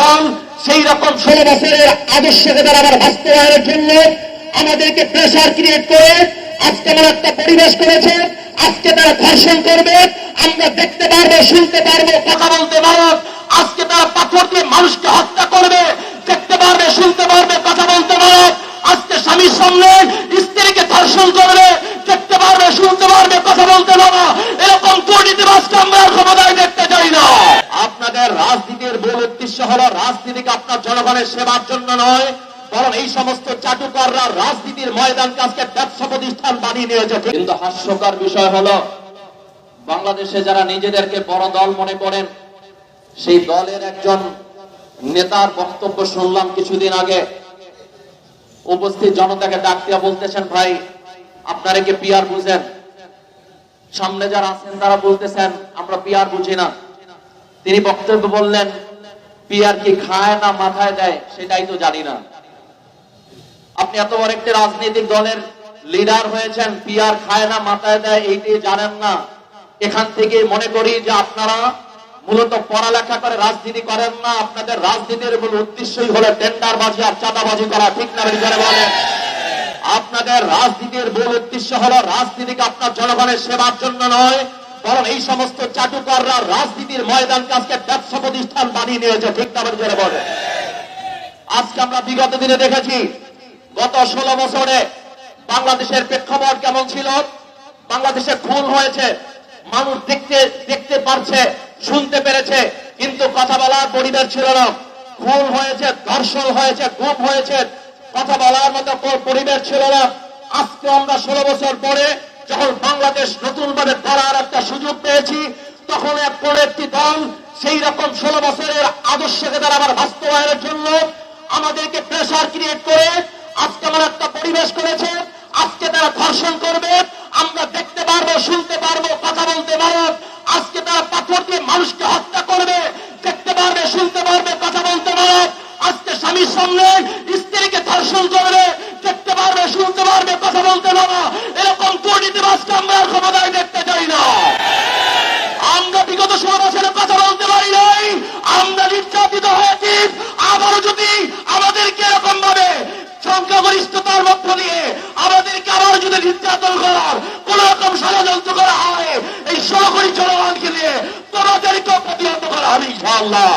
দল সেই রকম ষোলো বছরের আদর্শকে তারা আবার বাস্তবায়নের জন্য আমাদেরকে প্রেশার ক্রিয়েট করে, আজকে আমার একটা পরিবেশ করেছে, আজকে তারা ধর্ষণ করবে, আমরা দেখতে পারব, শুনতে পারব, কথা বলতে পারব, আজকে তারা পাথর দিয়ে মানুষকে হত্যা করবে, দেখতে পারবে, শুনতে পারবে, কথা বলতে পারবে, আজকে স্বামীর সামনে স্ত্রীকে ধর্ষণ করবে, দেখতে পারবে, শুনতে পারবে, কথা বলতে পারবে, এরকম দুর্নীতিবাজকে আমরা ক্ষমতায় দেখতে চাই না আপনাদের রাজনীতির মূল উদ্দেশ্য হলো রাজনীতিকে আপনার জনগণের সেবার জন্য নয়, বরং এই সমস্ত চাটুকাররা রাজনীতির ময়দানকে আজকে ব্যবসা প্রতিষ্ঠান বানিয়ে নিয়েছে কিন্তু হাস্যকর বিষয় হলো, বাংলাদেশে যারা নিজেদেরকে বড় দল মনে করেন, সেই দলের একজন নেতার বক্তব্য শুনলাম কিছুদিন আগে। উপস্থিত জনতাকে ডাক দিয়া বলতেছেন, ভাই, আপনারা কি পিয়ার বুঝেন? সামনে যারা আছেন তারা বলতেছেন, আমরা পিয়ার বুঝি না। তিনি বক্তব্য বললেন পিয়ার কি খায় না মাথায় দেয়, সেটাই তো জানি না। আপনি এত বড় একটি রাজনৈতিক দলের লিডার হয়েছেন, পিয়ার খায় না মাথায় দেয়, এইটি জানেন না। এখান থেকে মনে করি যে আপনারা মূলত পড়ালেখা করে রাজনীতি করেন না, আপনাদের রাজনীতির মূল উদ্দেশ্যই হলো টেন্ডারবাজি আর চাঁদাবাজি করা, ঠিক না করে বলেন? আপনাদের রাজনীতির মূল উদ্দেশ্য হলো রাজনীতিকে আপনার জনগণের সেবার জন্য নয় বরং এই সমস্ত চাটুকাররা রাজনীতির ময়দানকে আজকে ব্যবসা প্রতিষ্ঠান বানিয়ে নিয়েছে, ঠিক না করে বলে আজকে আমরা বিগত দিনে দেখেছি, গত ষোলো বছরে বাংলাদেশের প্রেক্ষাপট কেমন ছিল? বাংলাদেশে খুন হয়েছে, মানুষ দেখতে দেখতে পারছে, শুনতে পেরেছে, কিন্তু কথা বলার পরিবেশ ছিল না। খুন হয়েছে, ধর্ষণ হয়েছে, গুম হয়েছে, কথা বলার মতো পরিবেশ ছিল না। আজকে আমরা ষোলো বছর পরে যখন বাংলাদেশ নতুন ভাবে গড়ার একটা সুযোগ পেয়েছি, তখন এক কোন একটি দল সেই রকম ষোলো বছরের আদর্শকে তারা আবার বাস্তবায়নের জন্য আমাদেরকে প্রেশার ক্রিয়েট করে, আজকে আমার একটা পরিবেশ করেছে, আজকে তারা ধর্ষণ করবে, আমরা দেখতে পারব, শুনতে পারব, কথা বলতে পারব, আজকে তারা পাথর দিয়ে মানুষকে হত্যা করবে, দেখতে পারবে, শুনতে পারবে, কথা বলতে পারবে, আজকে স্বামীর সামনে স্ত্রীকে ধর্ষণ করবে, দেখতে পারবে, শুনতে পারবে, কথা বলতে পারবে এরকম দুর্নীতিবাজকে আমরা ক্ষমতায় দেখতে চাই না। আমরা বিগত বছরের কথা বলতে পারি নাই। আমরা নির্যাতিত হয়েছি। আবারও যদি আমাদেরকে এরকম ভাবে সংখ্যাগরিষ্ঠতার মধ্য দিয়ে আমাদেরকে আবার যদি নির্যাতন করার কোন রকম ষড়যন্ত্র করা হয়, এই সহকরি জনগণকে নিয়ে তোমাদেরকেও প্রতিহত করা হবে, ইনশাআল্লাহ।